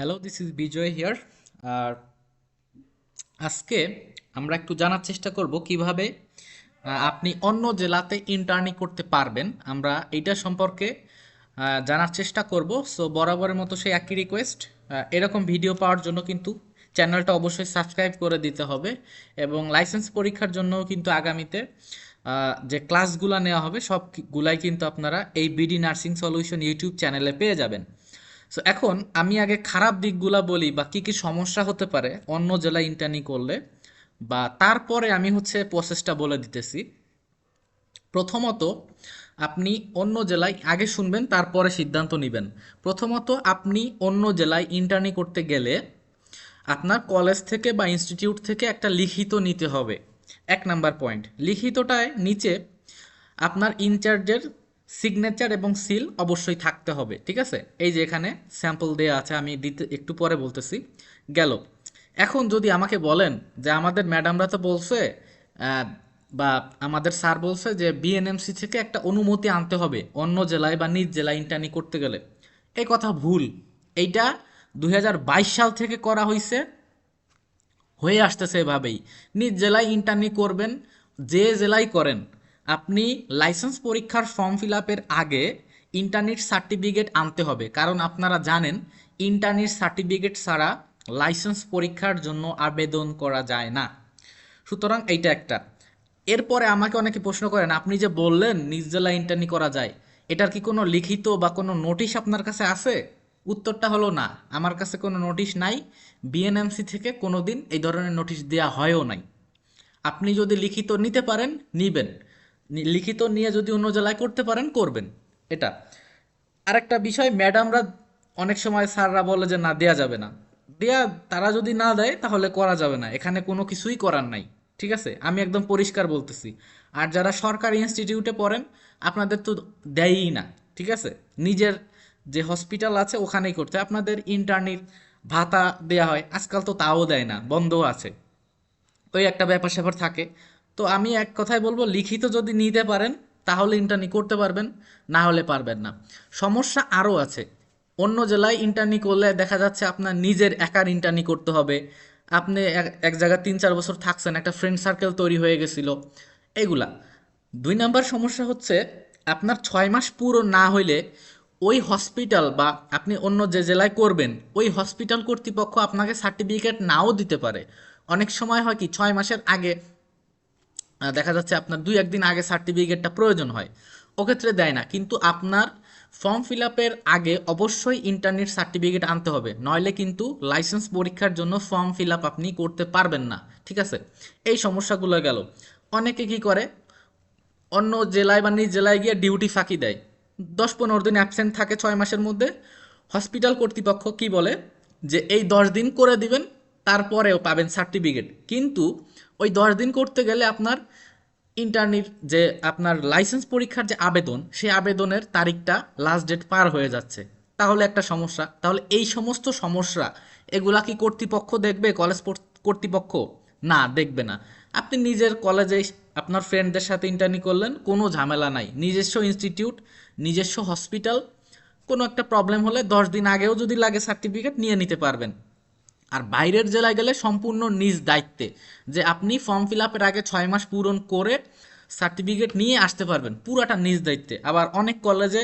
Hello this is Vijay here আর আজকে আমরা একটু জানার চেষ্টা করব কীভাবে আপনি অন্য জেলাতে ইন্টার্নি করতে পারবেন। আমরা এইটা সম্পর্কে জানার চেষ্টা করব। সো বরাবরের মতো সেই একই রিকোয়েস্ট এরকম ভিডিও পাওয়ার জন্য কিন্তু চ্যানেলটা অবশ্যই সাবস্ক্রাইব করে দিতে হবে এবং লাইসেন্স পরীক্ষার জন্যও কিন্তু আগামীতে যে ক্লাসগুলো নেওয়া হবে, সবগুলাই কিন্তু আপনারা এই বিডি নার্সিং সলিউশন ইউটিউব চ্যানেলে পেয়ে যাবেন। সো এখন আমি আগে খারাপ দিকগুলা বলি বা কি কি সমস্যা হতে পারে অন্য জেলায় ইন্টার্নি করলে বা তারপরে আমি হচ্ছে প্রসেসটা বলে দিতেছি। প্রথমত, আপনি অন্য জেলায় আগে শুনবেন, তারপরে সিদ্ধান্ত নেবেন। প্রথমত, আপনি অন্য জেলায় ইন্টার্নি করতে গেলে আপনার কলেজ থেকে বা ইনস্টিটিউট থেকে একটা লিখিত নিতে হবে। এক নাম্বার পয়েন্ট লিখিতটায় নিচে আপনার ইনচার্জের সিগনেচার এবং সিল অবশ্যই থাকতে হবে, ঠিক আছে? এই যে এখানে স্যাম্পল দেওয়া আছে, আমি দিতে, একটু পরে বলতেছি। গেল। এখন যদি আমাকে বলেন যে আমাদের ম্যাডামরা তো বলছে বা আমাদের স্যার বলছে যে বিএনএমসি থেকে একটা অনুমতি আনতে হবে, অন্য জেলায় বা নিজ জেলায় ইন্টার্নি করতে গেলে। এই কথা ভুল। এইটা দু হাজার বাইশ সাল থেকে করা হয়েছে হয়ে আসতেছে এভাবেই। নিজ জেলায় ইন্টার্নি করবেন, যে জেলায় করেন আপনি লাইসেন্স পরীক্ষার ফর্ম ফিল আপের আগে ইন্টারনেট সার্টিফিকেট আনতে হবে। কারণ আপনারা জানেন, ইন্টারনেট সার্টিফিকেট ছাড়া লাইসেন্স পরীক্ষার জন্য আবেদন করা যায় না। সুতরাং এইটা একটা। এরপরে আমাকে অনেকে প্রশ্ন করেন, আপনি যে বললেন নিজ জেলায় ইন্টার্নি করা যায়, এটার কি কোনো লিখিত বা কোনো নোটিশ আপনার কাছে আছে? উত্তরটা হলো না। আমার কাছে কোনো নোটিশ নাই। বিএনএমসি থেকে কোনো দিন এই ধরনের নোটিশ দেওয়া হয়ও নাই। আপনি যদি লিখিত নিতে পারেন, নিবেন। লিখিত নিয়ে যদি অন্য জেলায় করতে পারেন, করবেন। এটা। আরেকটা বিষয়, ম্যাডামরা অনেক সময় স্যাররা বলে যে, না, দেয়া যাবে না। দেয়া তারা যদি না দেয়, তাহলে করা যাবে না। এখানে কোনো কিছুই করার নাই। ঠিক আছে? আমি একদম পরিষ্কার বলতেছি। আর যারা সরকারি ইনস্টিটিউটে পড়েন, আপনাদের তো দেয়ই না। ঠিক আছে? নিজের যে হসপিটাল আছে, ওখানেই করতে আপনাদের ইন্টার্নির ভাতা দেয়া হয়। আজকাল তো তাও দেয় না, বন্ধও আছে। ওই একটা ব্যাপার স্যাপার থাকে। তো আমি এক কথায় বলব, লিখিত যদি নিতে পারেন, তাহলে ইন্টার্নি করতে পারবেন, না হলে পারবেন না। সমস্যা আরও আছে। অন্য জেলায় ইন্টারনি করলে দেখা যাচ্ছে আপনার নিজের একার ইন্টার্নি করতে হবে। আপনি এক- জায়গায় তিন, চার বছর থাকছেন, একটা ফ্রেন্ড সার্কেল তৈরি হয়ে গেছিল। এগুলা। দুই নাম্বার সমস্যা হচ্ছে, আপনার ছয় মাস পুরো না হইলে ওই হসপিটাল বা আপনি অন্য যে জেলায় করবেন, ওই হসপিটাল কর্তৃপক্ষ আপনাকে সার্টিফিকেট নাও দিতে পারে। অনেক সময় হয় কি, ছয় মাসের আগে দেখা যাচ্ছে আপনার দুই একদিন আগে সার্টিফিকেটটা প্রয়োজন হয়। ওক্ষেত্রে দেয় না, কিন্তু আপনার ফর্ম ফিল আপের আগে অবশ্যই ইন্টারনেট সার্টিফিকেট আনতে হবে, নইলে কিন্তু লাইসেন্স পরীক্ষার জন্য ফর্ম ফিল আপ আপনি করতে পারবেন না, ঠিক আছে? এই সমস্যাগুলো গেল। অনেকে কি করে? অন্য জেলায় বা নিজ জেলায় গিয়ে ডিউটি ফাঁকি দেয়। দশ পনেরো দিন অ্যাবসেন্ট থাকে ছয় মাসের মধ্যে। হসপিটাল কর্তৃপক্ষ কি বলে? যে এই দশ দিন করে দিবেন, তারপরেও পাবেন সার্টিফিকেট কিন্তু ওই দশ দিন করতে গেলে আপনার ইন্টারনির যে আপনার লাইসেন্স পরীক্ষার যে আবেদন, সেই আবেদনের তারিখটা লাস্ট ডেট পার হয়ে যাচ্ছে। তাহলে একটা সমস্যা। তাহলে এই সমস্ত সমস্যা, এগুলা কি কর্তৃপক্ষ দেখবে? কলেজ কর্তৃপক্ষ? না, দেখবে না। আপনি নিজের কলেজে আপনার ফ্রেন্ডদের সাথে ইন্টার্নি করলেন, কোনো ঝামেলা নাই। নিজস্ব ইনস্টিটিউট নিজস্ব হসপিটাল কোনো একটা প্রবলেম হলে দশ দিন আগেও যদি লাগে সার্টিফিকেট নিয়ে নিতে পারবেন। আর বাইরের জেলায় গেলে সম্পূর্ণ নিজ দায়িত্বে যে আপনি ফর্ম ফিল আপের আগে ছয় মাস পূরণ করে সার্টিফিকেট নিয়ে আসতে পারবেন, পুরাটা নিজ দায়িত্বে। আবার অনেক কলেজে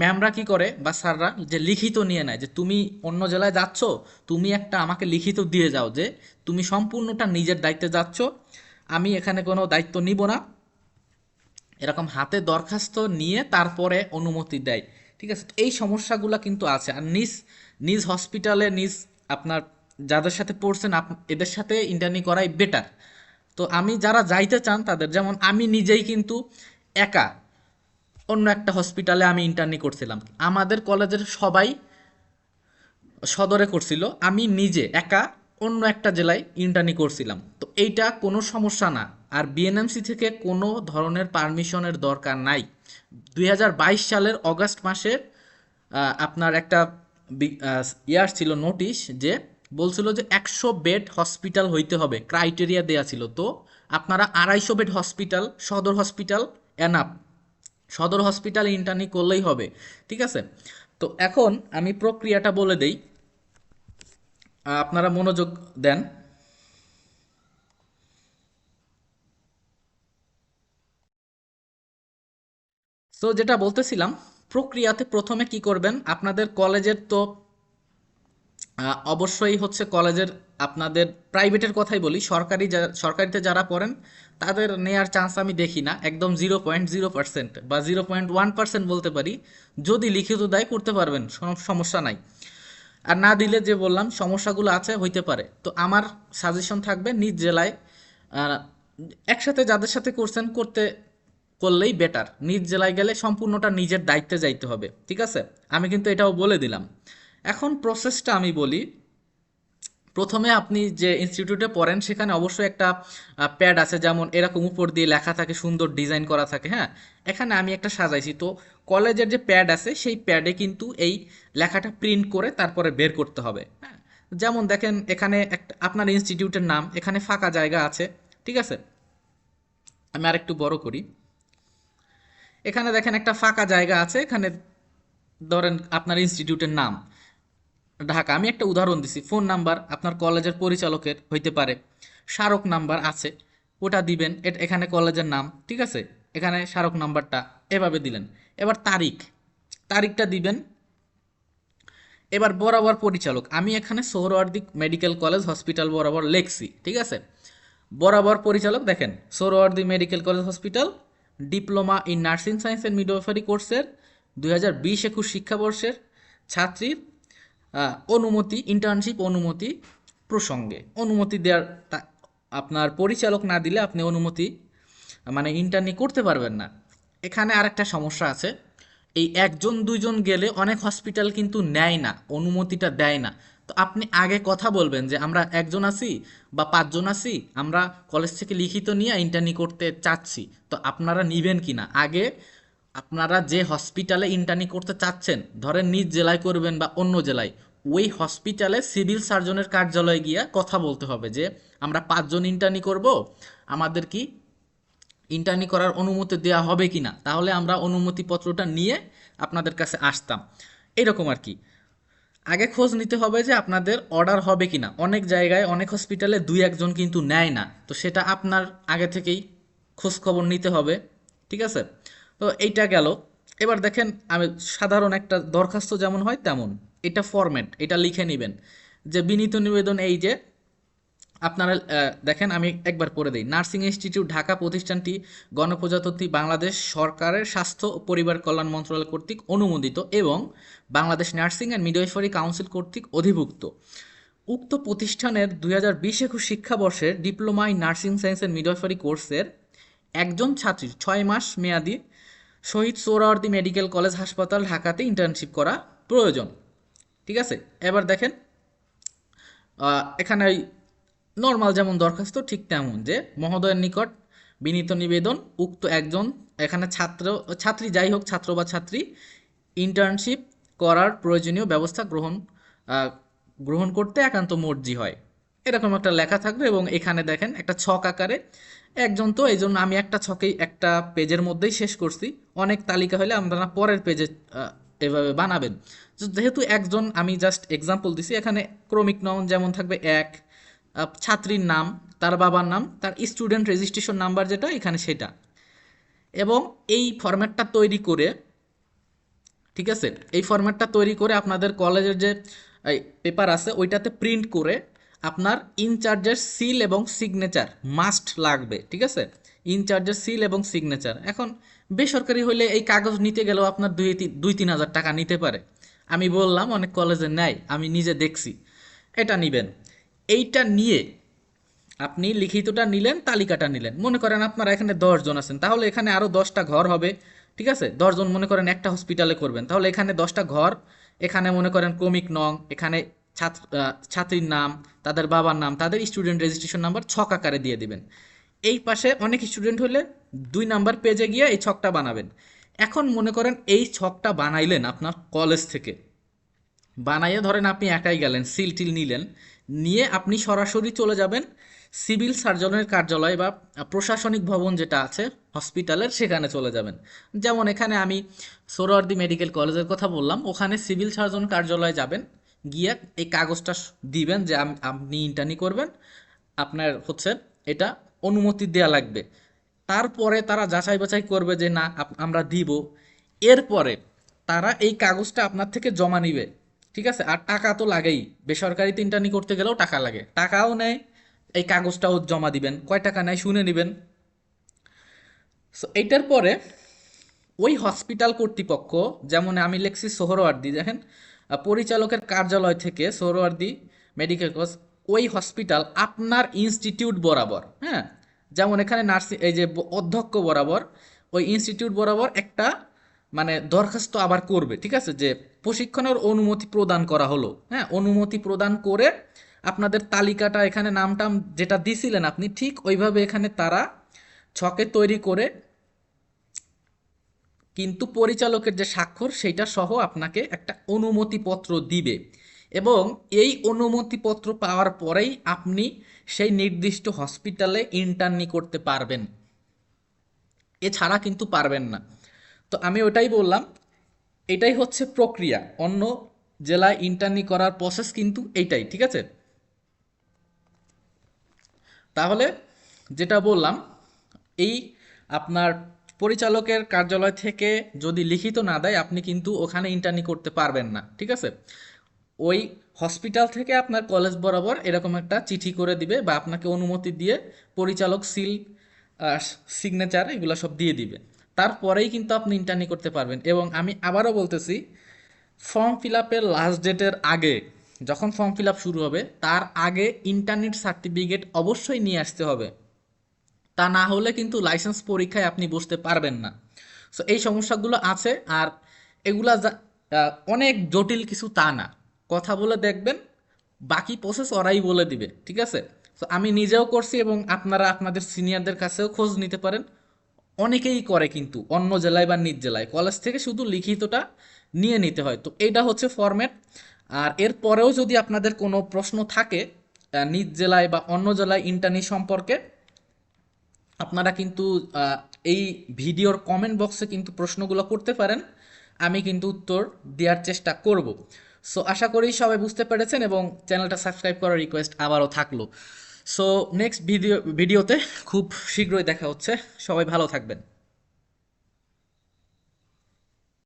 ম্যামরা কি করে বা স্যাররা যে লিখিত নিয়ে নেয় যে তুমি অন্য জেলায় যাচ্ছ, তুমি একটা আমাকে লিখিত দিয়ে যাও যে তুমি সম্পূর্ণটা নিজের দায়িত্বে যাচ্ছ, আমি এখানে কোনো দায়িত্ব নিব না। এরকম হাতে দরখাস্ত নিয়ে তারপরে অনুমতি দেয়। ঠিক আছে? এই সমস্যাগুলো কিন্তু আছে। আর নিজ নিজ হসপিটালে নিজ আপনার যাদের সাথে পড়ছেন এদের সাথে ইন্টার্নি করাই বেটার তো আমি যারা যাইতে চান, তাদের যেমন আমি নিজেই কিন্তু একা অন্য একটা হসপিটালে আমি ইন্টার্নি করছিলাম। আমাদের কলেজের সবাই সদরে করছিল, আমি নিজে একা অন্য একটা জেলায় ইন্টার্নি করছিলাম। তো এইটা কোনো সমস্যা না। আর বিএনএমসি থেকে কোনো ধরনের পারমিশনের দরকার নাই। দুই হাজার বাইশ সালের অগাস্ট মাসের আপনার একটা ইয়ার ছিল নোটিশ যে বলছিল যে একশো বেড হসপিটাল হইতে হবে, ক্রাইটেরিয়া দেয়া ছিল। তো আপনারা আড়াইশো বেড হসপিটাল, সদর হসপিটাল, এনাপ। সদর হসপিটাল ইন্টার্নি করলেই হবে, ঠিক আছে? তো এখন আমি প্রক্রিয়াটা বলে দেই। আপনারা মনোযোগ দেন। তো যেটা বলতেছিলাম, প্রক্রিয়াতে প্রথমে কি করবেন? আপনাদের কলেজের তো অবশ্যই হচ্ছে কলেজের আপনাদের প্রাইভেটের কথাই বলি। সরকারি সরকারিতে যারা পড়েন, তাদের নেয়ার চান্স আমি দেখি না। একদম জিরো পয়েন্ট জিরো পার্সেন্ট বা জিরো পয়েন্ট ওয়ান পার্সেন্ট বলতে পারি। যদি লিখিত দেয় করতে পারবেন সমস্যা নাই। আর না দিলে যে বললাম, সমস্যাগুলো আছে, হইতে পারে। তো আমার সাজেশন থাকবে, নিজ জেলায় একসাথে যাদের সাথে করছেন, করতে করলেই বেটার নিজ জেলায় গেলে সম্পূর্ণটা নিজের দায়িত্বে যাইতে হবে, ঠিক আছে? আমি কিন্তু এটাও বলে দিলাম। এখন প্রসেসটা আমি বলি। প্রথমে আপনি যে ইনস্টিটিউটে পড়েন, সেখানে অবশ্যই একটা প্যাড আছে, যেমন এরকম উপর দিয়ে লেখা থাকে, সুন্দর ডিজাইন করা থাকে হ্যাঁ? এখানে আমি একটা সাজাইছি। তো কলেজের যে প্যাড আছে, সেই প্যাডে কিন্তু এই লেখাটা প্রিন্ট করে তারপরে বের করতে হবে হ্যাঁ? যেমন দেখেন, এখানে একটা, আপনার ইনস্টিটিউটের নাম, এখানে ফাঁকা জায়গা আছে, ঠিক আছে? আমি আরেকটু বড় করি। এখানে দেখেন একটা ফাঁকা জায়গা আছে, এখানে ধরেন আপনার ইনস্টিটিউটের নাম। ঢাকা, আমি একটা উদাহরণ দিছি। ফোন নাম্বার আপনার কলেজের পরিচালকের হইতে পারে। স্মারক নাম্বার আছে, ওটা দিবেন, এট- এখানে কলেজের নাম, ঠিক আছে? এখানে স্মারক নাম্বারটা এভাবে দিলেন। এবার তারিখ, তারিখটা দিবেন। এবার বরাবর পরিচালক, আমি এখানে সোহরাওয়ার্দী মেডিকেল কলেজ হসপিটাল বরাবর লেখছি, ঠিক আছে? বরাবর পরিচালক, দেখেন Suhrawardy medical college hospital, diploma in nursing science and midwifery কোর্সের, দুই হাজার বিশ একুশ শিক্ষাবর্ষের ছাত্রীর অনুমতি ইন্টার্নশিপ অনুমতি প্রসঙ্গে। অনুমতি দেওয়ার আপনার পরিচালক না দিলে আপনি অনুমতি মানে ইন্টার্নি করতে পারবেন না। এখানে আরেকটা সমস্যা আছে। এই একজন, দুইজন গেলে অনেক হসপিটাল কিন্তু নেয় না, অনুমতিটা দেয় না। তো আপনি আগে কথা বলবেন যে আমরা একজন আছি বা পাঁচজন আছি, আমরা কলেজ থেকে লিখিত নিয়ে ইন্টার্নি করতে চাচ্ছি, তো আপনারা নিবেন কি না আগে আপনারা যে হসপিটালে ইন্টার্নি করতে চাচ্ছেন, ধরেন নিজ জেলায় করবেন বা অন্য জেলায়, ওই হসপিটালে সিভিল সার্জনের কার্যালয়ে গিয়া কথা বলতে হবে যে, আমরা পাঁচজন ইন্টার্নি করব, আমাদের কি ইন্টার্নি করার অনুমতি দেওয়া হবে কি না তাহলে আমরা অনুমতিপত্রটা নিয়ে আপনাদের কাছে আসতাম। এরকম আর কি। আগে খোঁজ নিতে হবে যে আপনাদের অর্ডার হবে কি না অনেক জায়গায়, অনেক হসপিটালে দুই একজন কিন্তু নেয় না। তো সেটা আপনার আগে থেকেই খোঁজ খবর নিতে হবে। ঠিক আছে? তো এইটা গেল। এবার দেখেন, আমি সাধারণ একটা দরখাস্ত যেমন হয় তেমন। এটা ফরম্যাট এটা লিখে নেবেন। যে বিনীত নিবেদন এই যে, আপনারা দেখেন আমি একবার পড়ে দিই। নার্সিং ইনস্টিটিউট, ঢাকা প্রতিষ্ঠানটি গণপ্রজাতন্ত্রী বাংলাদেশ সরকারের স্বাস্থ্য ও পরিবার কল্যাণ মন্ত্রণালয় কর্তৃক অনুমোদিত এবং Bangladesh nursing and midwifery council কর্তৃক অধিভুক্ত। উক্ত প্রতিষ্ঠানের দুই হাজার বিশ একুশ শিক্ষাবর্ষের diploma in nursing science and midwifery কোর্সের একজন ছাত্রীর ছয় মাস মেয়াদি শহীদ সোহরাওয়ার্দী মেডিকেল কলেজ হাসপাতাল ঢাকাতে ইন্টার্নশিপ করা প্রয়োজন। ঠিক আছে? এবার দেখেন এখানে নর্মাল যেমন দরখাস্ত, ঠিক তেমন যে মহোদয়ের নিকট বিনীত নিবেদন, উক্ত একজন এখানে ছাত্র, ছাত্রী, যাই হোক, ছাত্র বা ছাত্রী ইন্টার্নশিপ করার প্রয়োজনীয় ব্যবস্থা গ্রহণ গ্রহণ করতে একান্ত মর্জি হয়। এরকম একটা লেখা থাকবে এবং এখানে দেখেন একটা ছক আকারে একজন তো এই জন্য আমি একটা ছকেই, একটা পেজের মধ্যেই শেষ করছি। অনেক তালিকা হলে আপনারা পরের পেজে এভাবে বানাবেন। যেহেতু একজন, আমি জাস্ট এক্সাম্পল দিছি, এখানে ক্রমিক নাউন যেমন থাকবে এক ছাত্রীর নাম, তার বাবার নাম, তার স্টুডেন্ট রেজিস্ট্রেশন নাম্বার যেটা, এখানে সেটা। এবং এই ফরম্যাটটা তৈরি করে, ঠিক আছে? এই ফরম্যাটটা তৈরি করে আপনাদের কলেজের যে পেপার আছে, ওইটাতে প্রিন্ট করে আপনার ইনচার্জের সিল এবং সিগনেচার মাস্ট লাগবে, ঠিক আছে? ইনচার্জের সিল এবং সিগনেচার। এখন বেসরকারি হলে এই কাগজ নিতে গেলেও আপনার দুই দুই তিন হাজার টাকা নিতে পারে। আমি বললাম, অনেক কলেজে নেয় আমি নিজে দেখছি। এটা নিবেন। এইটা নিয়ে আপনি লিখিতটা নিলেন, তালিকাটা নিলেন। মনে করেন আপনারা এখানে দশজন আছেন, তাহলে এখানে আরও দশটা ঘর হবে, ঠিক আছে? দশজন মনে করেন একটা হসপিটালে করবেন। তাহলে এখানে দশটা ঘর, এখানে মনে করেন ক্রমিক নং, এখানে ছাত্র ছাত্রীর নাম, তাদের বাবার নাম, তাদের স্টুডেন্ট রেজিস্ট্রেশন নাম্বার ছক আকারে দিয়ে দিবেন। এই পাশে অনেক স্টুডেন্ট হলে দুই নাম্বার পেজে গিয়ে এই ছকটা বানাবেন। এখন মনে করেন এই ছকটা বানাইলেন আপনার কলেজ থেকে। বানাইয়ে ধরেন আপনি একাই গেলেন, সিল টিল নিলেন, নিয়ে আপনি সরাসরি চলে যাবেন সিভিল সার্জনের কার্যালয় বা প্রশাসনিক ভবন যেটা আছে হসপিটালের সেখানে চলে যাবেন। যেমন এখানে আমি সোহরাওয়ার্দী মেডিকেল কলেজের কথা বললাম, ওখানে সিভিল সার্জন কার্যালয়ে যাবেন গিয়ে এই কাগজটা দিবেন যে আপনি ইন্টার্নি করবেন। আপনার হচ্ছে এটা অনুমতি দেয়া লাগবে। তারপরে তারা যাচাই বাছাই করবে যে না আমরা দিব। এরপরে তারা এই কাগজটা আপনার থেকে জমা নিবে। ঠিক আছে? আর টাকা তো লাগেই। বেসরকারিতে ইন্টার্নি করতে গেলেও টাকা লাগে। টাকাও নেয়, এই কাগজটাও জমা দিবেন। কয় টাকা নেয় শুনে নেবেন। সো এইটার পরে ওই হসপিটাল কর্তৃপক্ষ, যেমন আমি লিখছি সোহরওয়ার্দি, দেখেন? পরিচালকের কার্যালয় থেকে সোহরওয়ার্দী মেডিকেল কলেজ, ওই হসপিটাল আপনার ইনস্টিটিউট বরাবর হ্যাঁ? যেমন এখানে নার্সিং, এই যে অধ্যক্ষ বরাবর, ওই ইনস্টিটিউট বরাবর একটা মানে দরখাস্ত আবার করবে, ঠিক আছে? যে প্রশিক্ষণের অনুমতি প্রদান করা হলো হ্যাঁ? অনুমতি প্রদান করে আপনাদের তালিকাটা, এখানে নামটাম যেটা দিছিলেন আপনি, ঠিক ওইভাবে এখানে তারা ছকে তৈরি করে কিন্তু পরিচালকের যে স্বাক্ষর সেইটা সহ আপনাকে একটা অনুমতিপত্র দিবে। এবং এই অনুমতিপত্র পাওয়ার পরেই আপনি সেই নির্দিষ্ট হসপিটালে ইন্টার্নি করতে পারবেন। এছাড়া কিন্তু পারবেন না। তো আমি ওটাই বললাম, এটাই হচ্ছে প্রক্রিয়া। অন্য জেলায় ইন্টার্নি করার প্রসেস কিন্তু এইটাই, ঠিক আছে? তাহলে যেটা বললাম, এই আপনার পরিচালকের কার্যালয় থেকে যদি লিখিত না দেয়, আপনি কিন্তু ওখানে ইন্টার্নি করতে পারবেন না, ঠিক আছে? ওই হসপিটাল থেকে আপনার কলেজ বরাবর এরকম একটা চিঠি করে দিবে বা আপনাকে অনুমতি দিয়ে পরিচালক সিল সিগনেচার এগুলো সব দিয়ে দিবে। তারপরেই কিন্তু আপনি ইন্টার্নি করতে পারবেন। এবং আমি আবারও বলতেছি ফর্ম ফিল আপের লাস্ট ডেটের আগে, যখন ফর্ম ফিল আপ শুরু হবে, তার আগে ইন্টারনেট সার্টিফিকেট অবশ্যই নিয়ে আসতে হবে। তা না হলে কিন্তু লাইসেন্স পরীক্ষায় আপনি বসতে পারবেন না। সো এই সমস্যাগুলো আছে আর এগুলা অনেক জটিল কিছু তা না। কথা বলে দেখবেন, বাকি প্রসেস ওরাই বলে দিবে, ঠিক আছে? তো আমি নিজেও করছি এবং আপনারা আপনাদের সিনিয়রদের কাছেও খোঁজ নিতে পারেন। অনেকেই করে কিন্তু, অন্য জেলায় বা নিজ জেলায়। কলেজ থেকে শুধু লিখিতটা নিয়ে নিতে হয়। তো এইটা হচ্ছে ফরম্যাট আর এর পরেও যদি আপনাদের কোনো প্রশ্ন থাকে নিজ জেলায় বা অন্য জেলায় ইন্টারনি সম্পর্কে আপনারা কিন্তু এই ভিডিওর কমেন্ট বক্সে কিন্তু প্রশ্নগুলো করতে পারেন, আমি কিন্তু উত্তর দেওয়ার চেষ্টা করব। সো আশা করি সবাই বুঝতে পেরেছেন এবং চ্যানেলটা সাবস্ক্রাইব করার রিকোয়েস্ট আবারও থাকল। সো নেক্সট ভিডিও ভিডিওতে খুব শীঘ্রই দেখা হচ্ছে। সবাই ভালো থাকবেন।